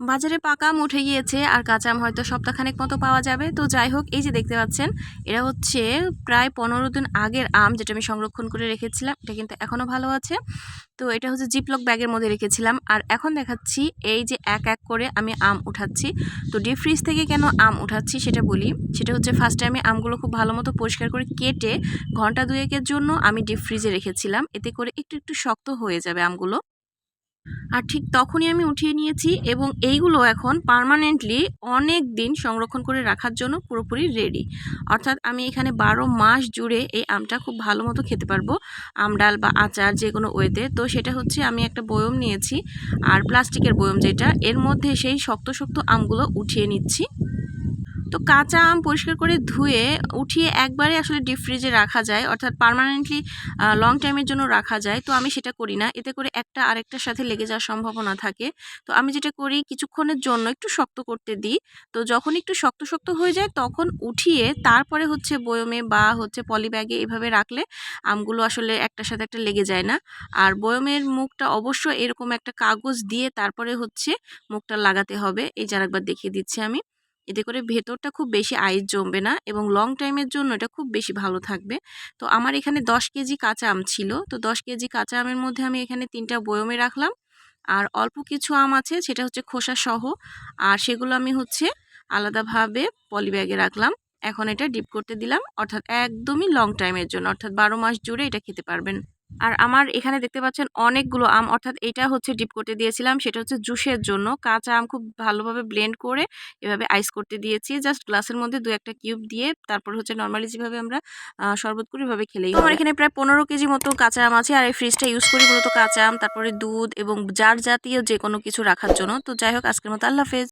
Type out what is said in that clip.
বাজারে পাকা আম উঠে গিয়েছে আর কাঁচা আম হয়তো সপ্তাহখানেক মতো পাওয়া যাবে। তো যাই হোক, এই যে দেখতে পাচ্ছেন এটা হচ্ছে প্রায় পনেরো দিন আগের আম যেটা আমি সংরক্ষণ করে রেখেছিলাম, এটা কিন্তু এখনও ভালো আছে। তো এটা হচ্ছে জিপলক ব্যাগের মধ্যে রেখেছিলাম। আর এখন দেখাচ্ছি, এই যে এক এক করে আমি আম উঠাচ্ছি। তো ডিপ ফ্রিজ থেকে কেন আম উঠাচ্ছি সেটা বলি। সেটা হচ্ছে ফার্স্টে আমি আমগুলো খুব ভালো মতো পরিষ্কার করে কেটে ঘণ্টা দুয়েকের জন্য আমি ডিপ ফ্রিজে রেখেছিলাম। এতে করে একটু একটু শক্ত হয়ে যাবে আমগুলো। আর ঠিক তখনই আমি উঠিয়ে নিয়েছি এবং এইগুলো এখন পারমানেন্টলি অনেক দিন সংরক্ষণ করে রাখার জন্য পুরোপুরি রেডি অর্থাৎ আমি এখানে বারো মাস জুড়ে এই আমটা খুব ভালো মতো খেতে পারব। আম, ডাল বা আচার যে কোনো ওয়েতে। তো সেটা হচ্ছে আমি একটা বয়ম নিয়েছি আর প্লাস্টিকের বয়ম যেটা। এর মধ্যে সেই শক্ত শক্ত আমগুলো উঠিয়ে নিচ্ছি। তো কাঁচা আম পরিষ্কার করে ধুয়ে, উঠিয়ে একবারে আসলে ডিপ ফ্রিজে রাখা যায়, অর্থাৎ পার্মানেন্টলি লং টাইমের জন্য রাখা যায়। তো আমি সেটা করি না। এতে করে একটা আরেকটার সাথে লেগে যাওয়ার সম্ভাবনা থাকে। তো আমি যেটা করি, কিছুক্ষণের জন্য একটু শক্ত করতে দিই। তো যখন একটু শক্ত শক্ত হয়ে যায়, তখন উঠিয়ে তারপরে হচ্ছে বয়মে বা হচ্ছে পলি ব্যাগে এভাবে রাখলে আমগুলো আসলে একটার সাথে একটা লেগে যায় না। আর বয়মের মুখটা অবশ্য এরকম একটা কাগজ দিয়ে তারপরে হচ্ছে মুখটা লাগাতে হবে। এই যার একবার দেখিয়ে দিচ্ছি আমি। এতে করে ভেতরটা খুব বেশি আইস জমবে না এবং লং টাইমের জন্য এটা খুব বেশি ভালো থাকবে। তো আমার এখানে দশ কেজি কাঁচা আম ছিল। তো দশ কেজি কাঁচা আমের মধ্যে আমি এখানে তিনটা বয়মে রাখলাম। আর অল্প কিছু আম আছে, সেটা হচ্ছে খোসা সহ। আর সেগুলো আমি হচ্ছে আলাদাভাবে পলিব্যাগে রাখলাম। এখন এটা ডিপ করতে দিলাম। অর্থাৎ একদমই লং টাইমের জন্য, অর্থাৎ বারো মাস জুড়ে এটা খেতে পারবেন। আর আমার এখানে দেখতে পাচ্ছেন অনেকগুলো আম অর্থাৎ এটা হচ্ছে ডিপ করতে দিয়েছিলাম সেটা হচ্ছে জুসের জন্য। কাঁচা আম খুব ভালোভাবে ব্লেন্ড করে এভাবে আইস করতে দিয়েছি। জাস্ট গ্লাসের মধ্যে দু একটা কিউব দিয়ে তারপর হচ্ছে নর্মালি যেভাবে আমরা শরবত করি এভাবে খেলেই। আমার এখানে প্রায় পনেরো কেজি মতো কাঁচা আম আছে আর এই ফ্রিজটা ইউজ করি মূলত কাঁচা আম তারপরে দুধ এবং জার জাতীয় যে কোনো কিছু রাখার জন্য। তো যাই হোক আজকের মতো আল্লাহ হাফেজ।